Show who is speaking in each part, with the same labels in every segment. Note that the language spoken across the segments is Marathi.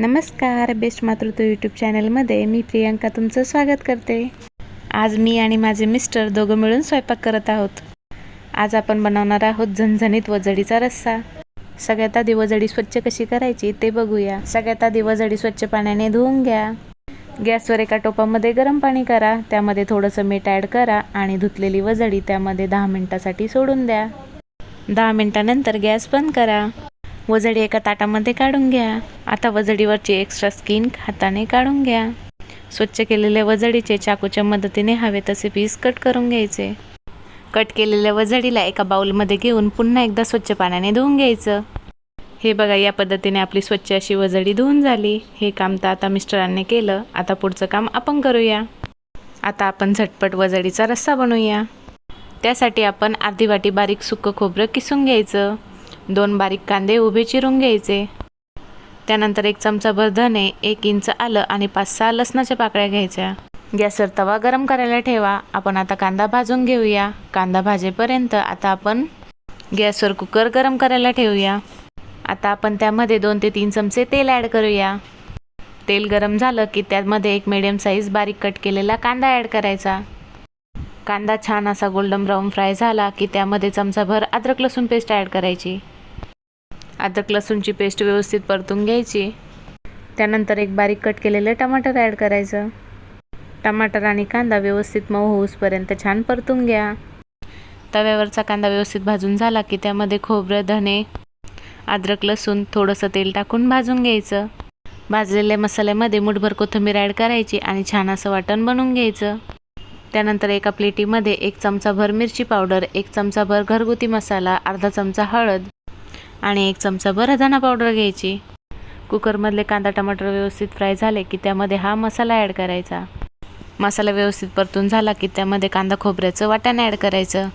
Speaker 1: नमस्कार बेस्ट मातृत्व यूट्यूब चॅनलमध्ये मी प्रियांका तुमचं स्वागत करते. आज मी आणि माझे मिस्टर दोघं मिळून स्वयंपाक करत आहोत. आज आपण बनवणार आहोत झणझणीत वजडीचा रस्सा. सगळ्यात आधी वजडी स्वच्छ कशी करायची ते बघूया. सगळ्यात आधी वजडी स्वच्छ पाण्याने धुवून घ्या. गॅसवर एका टोपामध्ये गरम पाणी करा. त्यामध्ये थोडंसं मीठ ॲड करा आणि धुतलेली वजडी त्यामध्ये दहा मिनटासाठी सोडून द्या. दहा मिनटानंतर गॅस बंद करा. वजडी एका ताटामध्ये काढून घ्या. आता वजडीवरची एक्स्ट्रा स्किन हाताने काढून घ्या. स्वच्छ केलेल्या वजडीचे चाकूच्या मदतीने हवे तसे पीस कट करून घ्यायचे. कट केलेल्या वजडीला एका बाउलमध्ये घेऊन पुन्हा एकदा स्वच्छ पाण्याने धुवून घ्यायचं. हे बघा या पद्धतीने आपली स्वच्छ अशी वजडी धुवून झाली. हे काम तर आता मिस्टरांनी केलं. आता पुढचं काम आपण करूया. आता आपण झटपट वजडीचा रस्सा बनवूया. त्यासाठी आपण अर्धी वाटी बारीक सुकं खोबरं किसून घ्यायचं. दोन बारीक कांदे उभे चिरून घ्यायचे. त्यानंतर एक चमचाभर धने एक इंच आलं आणि पाच सहा लसणाच्या पाकळ्या घ्यायच्या. गॅसवर तवा गरम करायला ठेवा. आपण आता कांदा भाजून घेऊया. कांदा भाजेपर्यंत आता आपण गॅसवर कुकर गरम करायला ठेवूया. आता आपण त्यामध्ये दोन ते तीन चमचे तेल ॲड करूया. तेल गरम झालं की त्यामध्ये एक मिडियम साईज बारीक कट केलेला कांदा ॲड करायचा. कांदा छान असा गोल्डन ब्राऊन फ्राय झाला की त्यामध्ये चमचाभर अद्रक लसूण पेस्ट ॲड करायची. अद्रक लसूणची पेस्ट व्यवस्थित परतून घ्यायची. त्यानंतर एक बारीक कट केलेलं टमाटर ॲड करायचं. टमाटर आणि कांदा व्यवस्थित मऊ होऊसपर्यंत छान परतून घ्या. तव्यावरचा कांदा व्यवस्थित भाजून झाला की त्यामध्ये खोबरं धणे अद्रक लसूण थोडंसं तेल टाकून भाजून घ्यायचं. भाजलेल्या मसाल्यामध्ये मुठभर कोथिंबीर ॲड करायची आणि छान असं वाटण बनवून घ्यायचं. त्यानंतर एका प्लेटीमध्ये एक चमचाभर मिरची पावडर एक चमचाभर घरगुती मसाला अर्धा चमचा हळद आणि एक चमचाभर धना पावडर घ्यायची. कुकरमधले कांदा टमाटर व्यवस्थित फ्राय झाले की त्यामध्ये हा मसाला ॲड करायचा. मसाला व्यवस्थित परतून झाला की त्यामध्ये कांदा खोबऱ्याचं वाटण ॲड करायचं.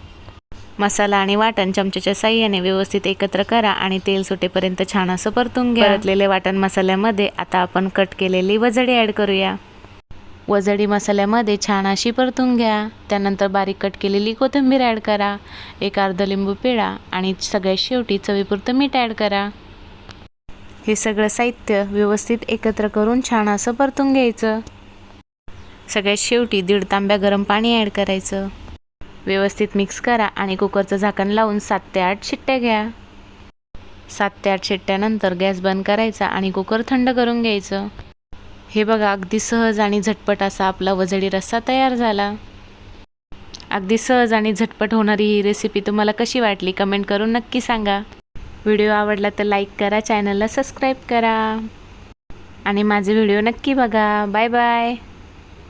Speaker 1: मसाला आणि वाटण चमच्याच्या साह्याने व्यवस्थित एकत्र करा आणि तेल सुटेपर्यंत छान असं परतून घ्या. परतलेले वाटण मसाल्यामध्ये आता आपण कट केलेली वजडी ॲड करूया. वजडी मसाल्यामध्ये छान अशी परतून घ्या. त्यानंतर बारीक कट केलेली कोथिंबीर ॲड करा. एक अर्ध लिंबू पिळा आणि सगळ्यात शेवटी चवीपुरतं मीठ ॲड करा. हे सगळं साहित्य व्यवस्थित एकत्र करून छान असं परतून घ्यायचं. सगळ्यात शेवटी दीड तांब्या गरम पाणी ॲड करायचं. व्यवस्थित मिक्स करा आणि कुकरचं झाकण लावून सात ते आठ शिट्ट्या घ्या. सात ते आठ शिट्ट्यानंतर गॅस बंद करायचा आणि कुकर थंड करून घ्यायचं. हे बघा अगदी सहज आणि झटपट असा आपला वजडी रस्सा तयार झाला. अगदी सहज आणि झटपट होणारी ही रेसिपी तुम्हाला कशी वाटली कमेंट करून नक्की सांगा. व्हिडिओ आवडला तर लाईक करा चॅनलला सबस्क्राईब करा. आणि माझे व्हिडिओ नक्की बघा. Bye bye